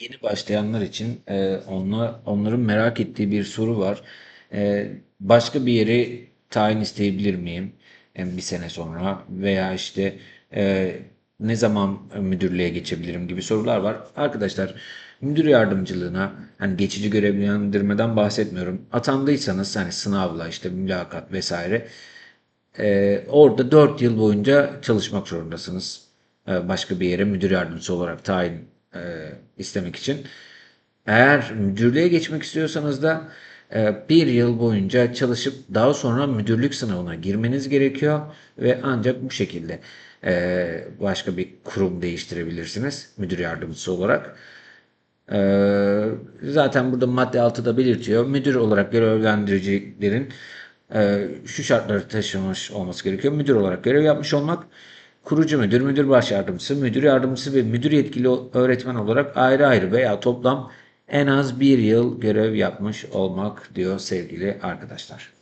yeni başlayanlar için e, onlar, onların merak ettiği bir soru var. E, başka bir yeri tayin isteyebilir miyim? E, bir sene sonra veya işte e, ne zaman müdürlüğe geçebilirim gibi sorular var. Arkadaşlar müdür yardımcılığına hani geçici görevlendirmeden bahsetmiyorum. Atandıysanız hani sınavla işte mülakat vesaire e, orada 4 yıl boyunca çalışmak zorundasınız. E, başka bir yere müdür yardımcısı olarak tayin e, istemek için. Eğer müdürlüğe geçmek istiyorsanız da e, bir yıl boyunca çalışıp daha sonra müdürlük sınavına girmeniz gerekiyor ve ancak bu şekilde e, başka bir kurum değiştirebilirsiniz müdür yardımcısı olarak. E, zaten burada madde 6'da belirtiyor. Müdür olarak görevlendiricilerin e, şu şartları taşımış olması gerekiyor. Müdür olarak görev yapmış olmak, kurucu müdür, müdür baş yardımcısı, müdür yardımcısı ve müdür yetkili öğretmen olarak ayrı ayrı veya toplam en az bir yıl görev yapmış olmak diyor sevgili arkadaşlar.